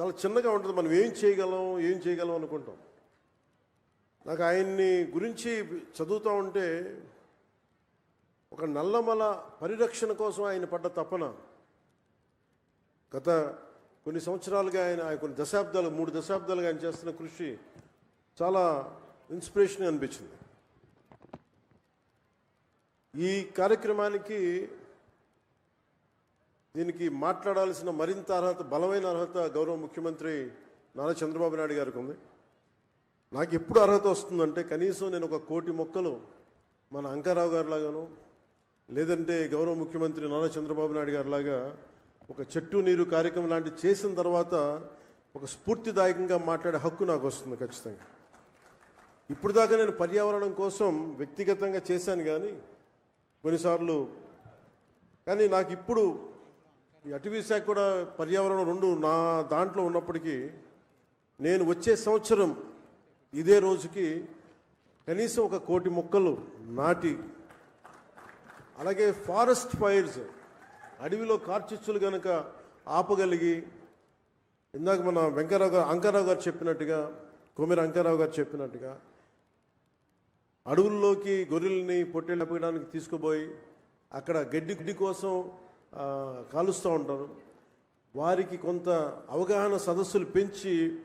చాలా చిన్నగా ఉంటుంది. మనం ఏం చేయగలం ఏం చేయగలం అనుకుంటాం. నాకు ఆయన్ని గురించి చదువుతూ ఉంటే ఒక నల్లమల పరిరక్షణ కోసం ఆయన పడ్డ తపన. గత కొన్ని సంవత్సరాలుగా ఆయన కొన్ని దశాబ్దాలు మూడు దశాబ్దాలుగా ఆయన చేస్తున్న కృషి చాలా ఇన్స్పిరేషన్ అనిపించింది. ఈ కార్యక్రమానికి దీనికి మాట్లాడాల్సిన మరింత అర్హత బలమైన అర్హత గౌరవ ముఖ్యమంత్రి నారా చంద్రబాబు నాయుడు గారికి ఉంది. నాకు ఎప్పుడు అర్హత వస్తుందంటే కనీసం నేను ఒక కోటి మొక్కలు మన అంకారావు గారిలాగాను లేదంటే గౌరవ ముఖ్యమంత్రి నారా చంద్రబాబు నాయుడు గారిలాగా ఒక చెట్టు నీరు కార్యక్రమం లాంటివి చేసిన తర్వాత ఒక స్ఫూర్తిదాయకంగా మాట్లాడే హక్కు నాకు వస్తుంది ఖచ్చితంగా. ఇప్పుడు దాకా నేను పర్యావరణం కోసం వ్యక్తిగతంగా చేశాను కానీ కొన్నిసార్లు కానీ నాకు ఇప్పుడు ఈ అటవీ శాఖ కూడా పర్యావరణం రెండు నా దాంట్లో ఉన్నప్పటికీ నేను వచ్చే సంవత్సరం ఇదే రోజుకి కనీసం ఒక కోటి మొక్కలు నాటి అలాగే ఫారెస్ట్ ఫైర్స్ అడవిలో కార్చిచ్చులు కనుక ఆపగలిగి ఇందాక మన వెంకరావు గారు అంకారావు గారు చెప్పినట్టుగా కొమిర అంకారావు గారు చెప్పినట్టుగా అడవుల్లోకి గొర్రెల్ని పొట్టేళ్ళు ఆపడానికి తీసుకుపోయి అక్కడ గడ్డి గుడ్డి కోసం కాలుస్తూ ఉంటారు. వారికి కొంత అవగాహన సదస్సులు పెంచి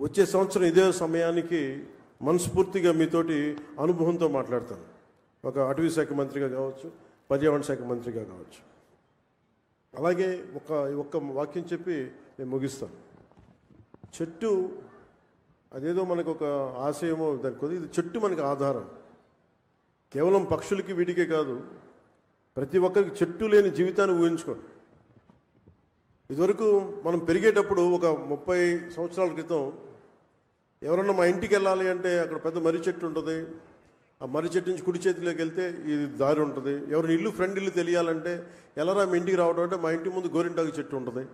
వచ్చే సంవత్సరం ఇదే సమయానికి మనస్ఫూర్తిగా మీతోటి అనుభవంతో మాట్లాడతాను. ఒక అటవీ శాఖ మంత్రిగా కావచ్చు పర్యావరణ శాఖ మంత్రిగా కావచ్చు. అలాగే ఒక ఒక్క వాక్యం చెప్పి నేను ముగిస్తాను. చెట్టు అదేదో మనకు ఒక ఆశయమో దానికి ఇది చెట్టు మనకు ఆధారం. కేవలం పక్షులకి వీటికే కాదు ప్రతి ఒక్కరికి చెట్టు లేని జీవితాన్ని ఊహించుకోండి ఇదివరకు మనం పెరిగేటప్పుడు ఒక ముప్పై సంవత్సరాల క్రితం ఎవరన్నా మా ఇంటికి వెళ్ళాలి అంటే అక్కడ పెద్ద మర్రి చెట్టు ఉంటుంది. ఆ మర్రి చెట్టు నుంచి కుడి చేతిలోకి వెళ్తే ఇది దారి ఉంటుంది. ఎవరిని ఇల్లు ఫ్రెండ్ ఇల్లు తెలియాలంటే ఎలారా మీ ఇంటికి రావడం అంటే మా ఇంటి ముందు గోరింటాకు చెట్టు ఉంటుంది.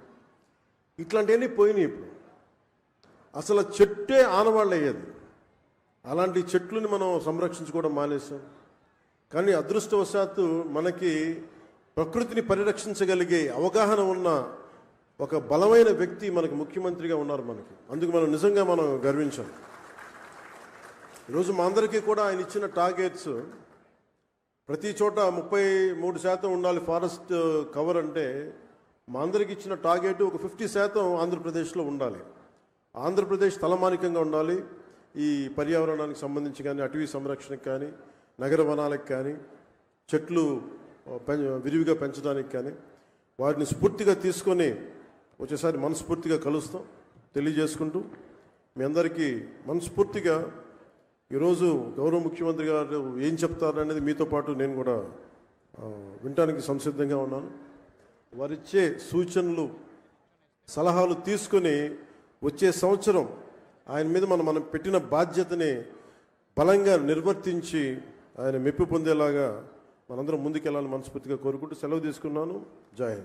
ఇట్లాంటివన్నీ పోయినాయి ఇప్పుడు. అసలు చెట్టే ఆనవాళ్ళు అయ్యేది అలాంటి చెట్లని మనం సంరక్షించుకోవడం మానేసాం కానీ అదృష్టవశాత్తు మనకి ప్రకృతిని పరిరక్షించగలిగే అవగాహన ఉన్న ఒక బలమైన వ్యక్తి మనకు ముఖ్యమంత్రిగా ఉన్నారు మనకి. అందుకు మనం నిజంగా మనం గర్వించాం. ఈరోజు మా అందరికీ కూడా ఆయన ఇచ్చిన టార్గెట్స్ ప్రతి చోట ముప్పై మూడు శాతం ఉండాలి ఫారెస్ట్ కవర్ అంటే మా అందరికి ఇచ్చిన టార్గెట్ ఒక ఫిఫ్టీ శాతం ఆంధ్రప్రదేశ్లో ఉండాలి. ఆంధ్రప్రదేశ్ తలమానికంగా ఉండాలి. ఈ పర్యావరణానికి సంబంధించి కానీ అటవీ సంరక్షణకు కానీ నగర వనాలకు కానీ చెట్లు విరివిగా పెంచడానికి కానీ వాటిని స్ఫూర్తిగా తీసుకొని వచ్చేసారి మనస్ఫూర్తిగా కలుస్తాం తెలియజేసుకుంటూ మీ అందరికీ మనస్ఫూర్తిగా ఈరోజు గౌరవ ముఖ్యమంత్రి గారు ఏం చెప్తారనేది మీతో పాటు నేను కూడా వినటానికి సంసిద్ధంగా ఉన్నాను. వారిచ్చే సూచనలు సలహాలు తీసుకొని వచ్చే సంవత్సరం ఆయన మీద మనం మనం పెట్టిన బాధ్యతని బలంగా నిర్వర్తించి ఆయన మెప్పు పొందేలాగా మనందరం ముందుకెళ్ళాలని మనస్ఫూర్తిగా కోరుకుంటూ సెలవు తీసుకున్నాను. జాయిన్